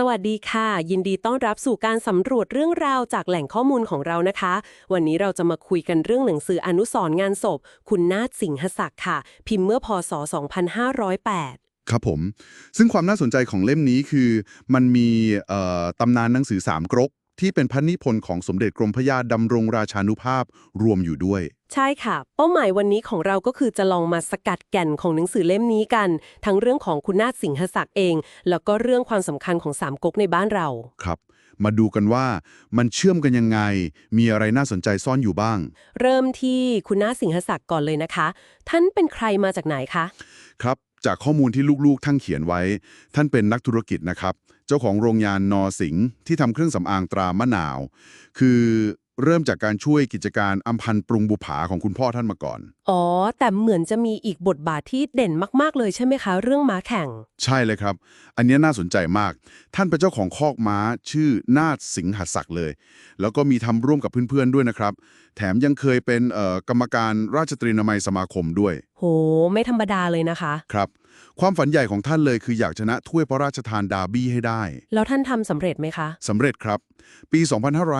สวัสดีค่ะ ยินดีต้อนรับสู่การสำรวจเรื่องราวจากแหล่งข้อมูลของเรานะคะ วันนี้เราจะมาคุยกันเรื่องหนังสืออนุสรณ์งานศพ คุณนาฏสิงหศักดิ์ค่ะ พิมพ์เมื่อพศ 2508 ครับผม ซึ่งความน่าสนใจของเล่มนี้คือมันมีเอ่อตำนานหนังสือสามกรกที่เป็นพระนิพนธ์ของสมเด็จกรมพระยาดำรงราชานุภาพรวมอยู่ด้วย ใช่ค่ะ เป้าหมายวันนี้ของเราก็คือจะลองมาสกัดแก่นของหนังสือเล่มนี้กัน ทั้งเรื่องของคุณนาฏสิงหศักดิ์เอง แล้วก็เรื่องความสำคัญของสามก๊กในบ้านเรา ครับ มาดูกันว่ามันเชื่อมกันยังไง มีอะไรน่าสนใจซ่อนอยู่บ้าง เริ่มที่คุณนาฏสิงหศักดิ์ก่อนเลยนะคะ ท่านเป็นใครมาจากไหนคะครับ จากข้อมูลที่ลูกๆทั้งเขียนไว้ ท่านเป็นนักธุรกิจนะครับ เจ้าของโรงงานนอสิงห์ที่ทำเครื่องสำอางตรามะนาว คือ เริ่มจากการช่วยกิจการอำพันธ์ปรุงบุผาของคุณพ่อท่านมาก่อน อ๋อ แต่เหมือนจะมีอีกบทบาทที่เด่นมาก ๆ เลยใช่ไหมคะ เรื่องม้าแข่ง ใช่เลยครับ อันเนี้ยน่าสนใจมาก ท่านเป็นเจ้าของคอกม้าชื่อนาฏสิงหศักดิ์เลย แล้วก็มีทำร่วมกับเพื่อน ๆ ด้วยนะครับ แถมยังเคยเป็นเอ่อกรรมการราชตรีนามัยสมาคมด้วย โห ไม่ธรรมดาเลยนะคะ ครับ ความฝันใหญ่ของท่านเลยคืออยากชนะถ้วยพระราชทานดาร์บี้ให้ได้ แล้วท่านทำสำเร็จไหมคะ สำเร็จครับ ปี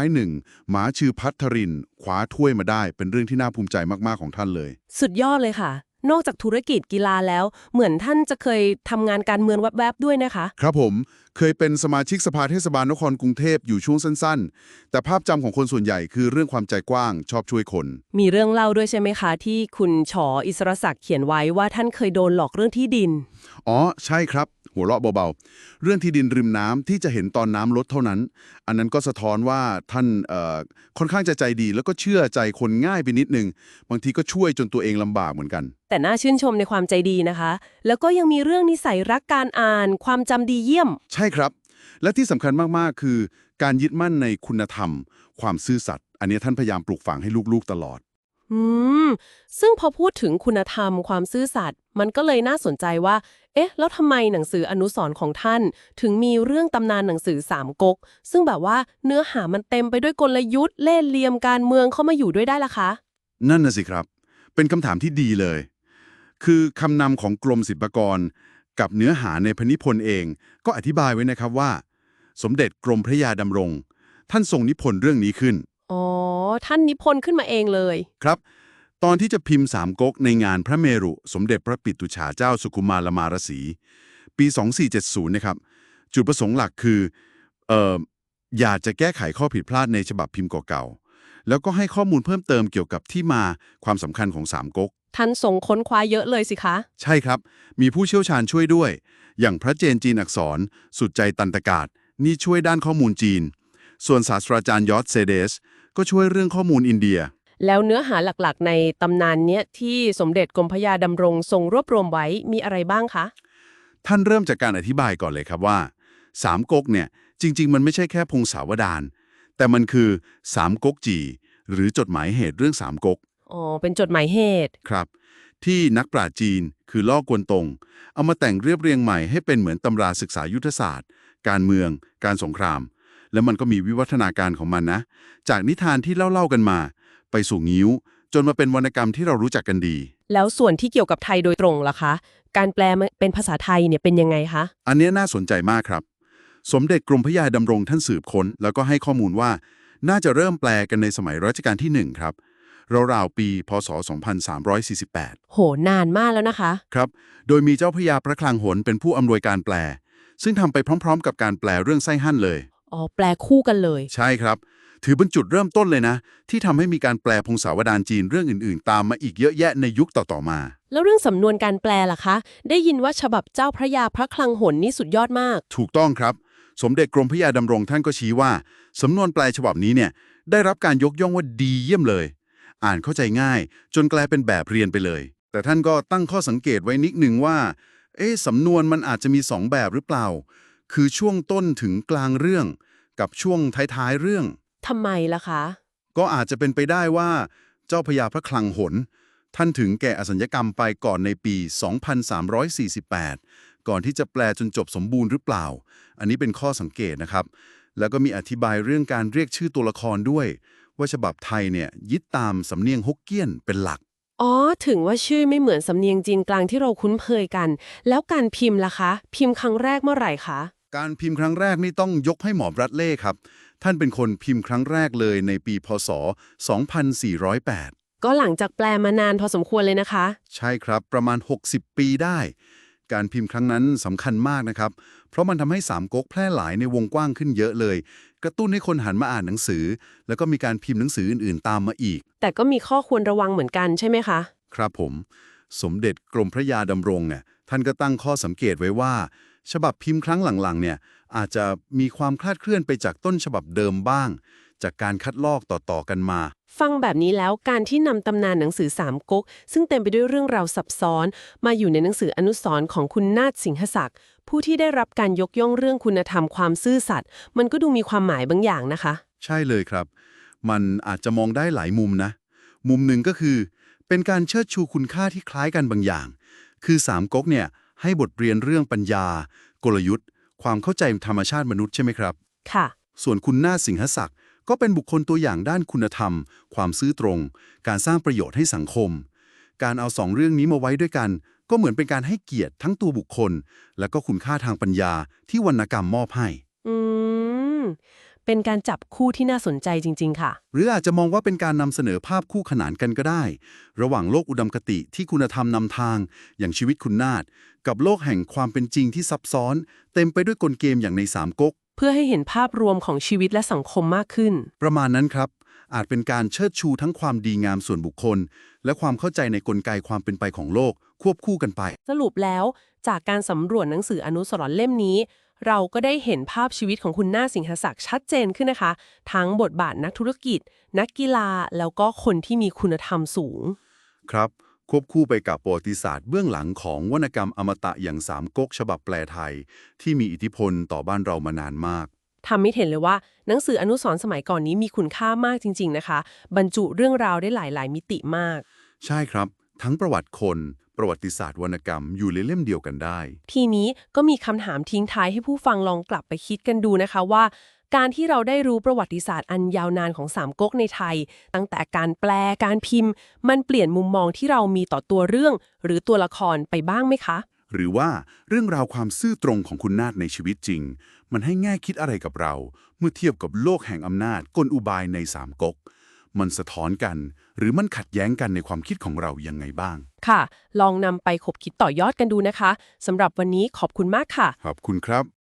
2501 หมาชื่อพัทรินคว้าถ้วยมาได้ เป็นเรื่องที่น่าภูมิใจมากๆของท่านเลย สุดยอดเลยค่ะ นอกจากธุรกิจกีฬาแล้ว เหมือนท่านจะเคยทำงานการเมืองแวบๆด้วยนะคะ ครับผม เคยเป็นสมาชิกสภาเทศบาลนครกรุงเทพอยู่ช่วงสั้นๆ แต่ภาพจำของคนส่วนใหญ่คือเรื่องความใจกว้างชอบช่วยคน มีเรื่องเล่าด้วยใช่ไหมคะ ที่คุณฉออิสรศักดิ์เขียนไว้ว่าท่านเคยโดนหลอกเรื่องที่ดิน อ๋อ ใช่ครับ หัวเราะเบาๆ เรื่องที่ดินริมน้ำที่จะเห็นตอนน้ำลดเท่านั้น อันนั้นก็สะท้อนว่าท่านเอ่อค่อนข้างจะใจดี แล้วก็เชื่อใจคนง่ายไปนิดนึง บางทีก็ช่วยจนตัวเองลำบากเหมือนกัน แต่น่าชื่นชมในความใจดีนะคะ แล้วก็ยังมีเรื่องนิสัยรักการอ่าน ความจำดีเยี่ยม ใช่ครับ และที่สำคัญมากๆ คือ การยึดมั่นในคุณธรรม ความซื่อสัตย์อันนี้ท่านพยายามปลูกฝังให้ลูกๆตลอด อืม ซึ่งพอพูดถึงคุณธรรม ความซื่อสัตย์มันก็เลยน่าสนใจว่า เอ๊ะ แล้วทำไมหนังสืออนุสรณ์ของท่าน ถึงมีเรื่องตำนานหนังสือสามก๊กซึ่งแบบว่าเนื้อหามันเต็มไปด้วยกลยุทธ์เล่ห์เหลี่ยมการเมืองเข้ามาอยู่ด้วยได้ละคะ นั่นน่ะสิครับ เป็นคำถามที่ดีเลย คือคำนำของกรมศิลปากร กับเนื้อหาในพระนิพนธ์เองก็อธิบายไว้นะครับว่า สมเด็จกรมพระยาดำรง ท่านทรงนิพนธ์เรื่องนี้ขึ้น อ๋อ ท่านนิพนธ์ขึ้นมาเองเลย ครับ ตอนที่จะพิมพ์สามก๊กในงานพระเมรุ สมเด็จพระปิตุฉาเจ้าสุขุมารมารสี ปี 2470 นะครับ จุดประสงค์หลักคือเอ่ออยากจะแก้ไขข้อผิดพลาดในฉบับพิมพ์เก่าๆแล้วก็ให้ข้อมูลเพิ่มเติมเกี่ยวกับที่มาความสำคัญของสามก๊ก ท่านทรงค้นคว้าเยอะเลยสิคะ ใช่ครับ มีผู้เชี่ยวชาญช่วยด้วย อย่างพระเจนจีนอักษร สุดใจตันตกาศ นี่ช่วยด้านข้อมูลจีน ส่วนศาสตราจารย์ยอดเซเดส ก็ช่วยเรื่องข้อมูลอินเดีย แล้วเนื้อหาหลักๆ ในตำนานเนี้ยที่สมเด็จกรมพระยาดำรงทรงรวบรวมไว้มีอะไรบ้างคะ ท่านเริ่มจากการอธิบายก่อนเลยครับว่าสามก๊กเนี่ยจริง ๆ มันไม่ใช่แค่พงศาวดารแต่มันคือสามก๊กจี หรือจดหมายเหตุเรื่องสามก๊ก อ๋อ เป็นจดหมายเหตุ ครับ ที่นักปราชญ์จีนคือล่อกวนตง เอามาแต่งเรียบเรียงใหม่ให้เป็นเหมือนตำราศึกษายุทธศาสตร์ การเมือง การสงคราม แล้วมันก็มีวิวัฒนาการของมันนะ จากนิทานที่เล่าๆกันมา ไปสู่งิ้ว จนมาเป็นวรรณกรรมที่เรารู้จักกันดี แล้วส่วนที่เกี่ยวกับไทยโดยตรงล่ะคะ การแปลเป็นภาษาไทยเนี่ยเป็นยังไงคะ อันเนี้ยน่าสนใจมากครับ สมเด็จกรมพระยาดำรงท่านสืบค้น แล้วก็ให้ข้อมูลว่า น่าจะเริ่มแปลกันในสมัยรัชกาลที่หนึ่งครับ ราวๆปี พศ 2348 โห นานมากแล้วนะคะ ครับ โดยมีเจ้าพระยาพระคลังหนเป็นผู้อำนวยการแปล ซึ่งทำไปพร้อมๆ กับการแปลเรื่องไส้หั่นเลย อ๋อ แปลคู่กันเลย ใช่ครับ ถือเป็นจุดเริ่มต้นเลยนะ ที่ทำให้มีการแปลพงศาวดารจีนเรื่องอื่นๆ ตามมาอีกเยอะแยะในยุคต่อๆมา แล้วเรื่องสำนวนการแปลล่ะคะ ได้ยินว่าฉบับเจ้าพระยาพระคลังหนนี่สุดยอดมาก ถูกต้องครับ สมเด็จกรมพระยาดำรงท่านก็ชี้ว่าสำนวนแปลฉบับนี้เนี่ยได้รับการยกย่องว่าดีเยี่ยมเลย อ่านเข้าใจง่าย จนกลายเป็นแบบเรียนไปเลย แต่ท่านก็ตั้งข้อสังเกตไว้นิดหนึ่งว่า เอ๊ะสำนวนมันอาจจะมีสองแบบหรือเปล่า คือช่วงต้นถึงกลางเรื่อง กับช่วงท้ายๆเรื่องทำไมล่ะคะ ก็อาจจะเป็นไปได้ว่า เจ้าพญาพระคลังหน ท่านถึงแก่อสัญญกรรมไปก่อนในปี 2348 ก่อนที่จะแปลจนจบสมบูรณ์หรือเปล่า อันนี้เป็นข้อสังเกตนะครับ แล้วก็มีอธิบายเรื่องการเรียกชื่อตัวละครด้วย ว่าฉบับไทยเนี่ยยึดตามสำเนียงฮกเกี้ยนเป็นหลัก อ๋อ ถึงว่าชื่อไม่เหมือนสำเนียงจีนกลางที่เราคุ้นเคยกัน แล้วการพิมพ์ล่ะคะ พิมพ์ครั้งแรกเมื่อไหร่คะ การพิมพ์ครั้งแรกนี่ต้องยกให้หมอบรัดเล่ครับ ท่านเป็นคนพิมพ์ครั้งแรกเลยในปีพศ 2408 ก็หลังจากแปลมานานพอสมควรเลยนะคะ ใช่ครับประมาณ 60 ปีได้ การพิมพ์ครั้งนั้นสำคัญมากนะครับ เพราะมันทำให้สามก๊กแพร่หลายในวงกว้างขึ้นเยอะเลย กระตุ้นให้คนหันมาอ่านหนังสือ แล้วก็มีการพิมพ์หนังสืออื่นๆ ตามมาอีก แต่ก็มีข้อควรระวังเหมือนกันใช่ไหมคะ ครับผม สมเด็จกรมพระยาดำรงเนี่ยท่านก็ตั้งข้อสังเกตไว้ว่า ฉบับพิมพ์ครั้งหลังๆเนี่ยอาจจะมีความคลาดเคลื่อนไปจากต้นฉบับเดิมบ้าง จากการคัดลอกต่อๆกันมา ฟังแบบนี้แล้วการที่นำตำนานหนังสือสามก๊กซึ่งเต็มไปด้วยเรื่องราวซับซ้อน มาอยู่ในหนังสืออนุสรณ์ของคุณนาฏสิงหศักดิ์ผู้ที่ได้รับการยกย่องเรื่องคุณธรรมความซื่อสัตย์มันก็ดูมีความหมายบางอย่างนะคะ ใช่เลยครับ มันอาจจะมองได้หลายมุมนะ มุมหนึ่งก็คือ เป็นการเชิดชูคุณค่าที่คล้ายกันบางอย่าง คือสามก๊กเนี่ยให้บทเรียนเรื่องปัญญา กลยุทธ์ ความเข้าใจธรรมชาติมนุษย์ใช่ไหมครับ ค่ะ ส่วนคุณนาถสิงหศักดิ์ ก็เป็นบุคคลตัวอย่างด้านคุณธรรม ความซื่อตรง การสร้างประโยชน์ให้สังคม การเอาสองเรื่องนี้มาไว้ด้วยกัน ก็เหมือนเป็นการให้เกียรติทั้งตัวบุคคล และก็คุณค่าทางปัญญาที่วรรณกรรมมอบให้ อืม เป็นการจับคู่ที่น่าสนใจจริง ๆ ค่ะ หรืออาจจะมองว่าเป็นการนำเสนอภาพคู่ขนานกันก็ได้ ระหว่างโลกอุดมคติที่คุณธรรมนำทาง อย่างชีวิตคุณนาฏกับโลกแห่งความเป็นจริงที่ซับซ้อน เต็มไปด้วยกลเกมอย่างในสามก๊ก เพื่อให้เห็นภาพรวมของชีวิตและสังคมมากขึ้น ประมาณนั้นครับ อาจเป็นการเชิดชูทั้งความดีงามส่วนบุคคล และความเข้าใจในกลไกความเป็นไปของโลก ควบคู่กันไป สรุปแล้วจากการสำรวจหนังสืออนุสรณ์เล่มนี้ เราก็ได้เห็นภาพชีวิตของคุณหน้าสิงหศักดิ์ชัดเจนขึ้นนะคะ ทั้งบทบาทนักธุรกิจ นักกีฬาแล้วก็คนที่มีคุณธรรมสูง ครับ ควบคู่ไปกับประวัติศาสตร์เบื้องหลังของวรรณกรรมอมตะอย่างสามก๊กฉบับแปลไทย ที่มีอิทธิพลต่อบ้านเรามานานมากทำให้เห็นเลยว่า หนังสืออนุสรณ์สมัยก่อนนี้มีคุณค่ามากจริง ๆนะคะ บรรจุเรื่องราวได้หลายๆ มิติมาก ใช่ครับ ทั้งประวัติคน ประวัติศาสตร์วรรณกรรมอยู่ในเล่มเดียวกันได้ ทีนี้ก็มีคำถามทิ้งท้ายให้ผู้ฟังลองกลับไปคิดกันดูนะคะว่า การที่เราได้รู้ประวัติศาสตร์อันยาวนานของสามก๊กในไทย ตั้งแต่การแปลการพิมพ์ มันเปลี่ยนมุมมองที่เรามีต่อตัวเรื่อง หรือตัวละครไปบ้างไหมคะ หรือว่าเรื่องราวความซื่อตรงของคุณนาฏในชีวิตจริง มันให้แง่คิดอะไรกับเรา เมื่อเทียบกับโลกแห่งอำนาจกลอุบายในสามก๊กมันสะท้อนกัน หรือมันขัดแย้งกันในความคิดของเรายังไงบ้าง ค่ะ ลองนำไปขบคิดต่อยอดกันดูนะคะสำหรับวันนี้ขอบคุณมากค่ะ ขอบคุณครับ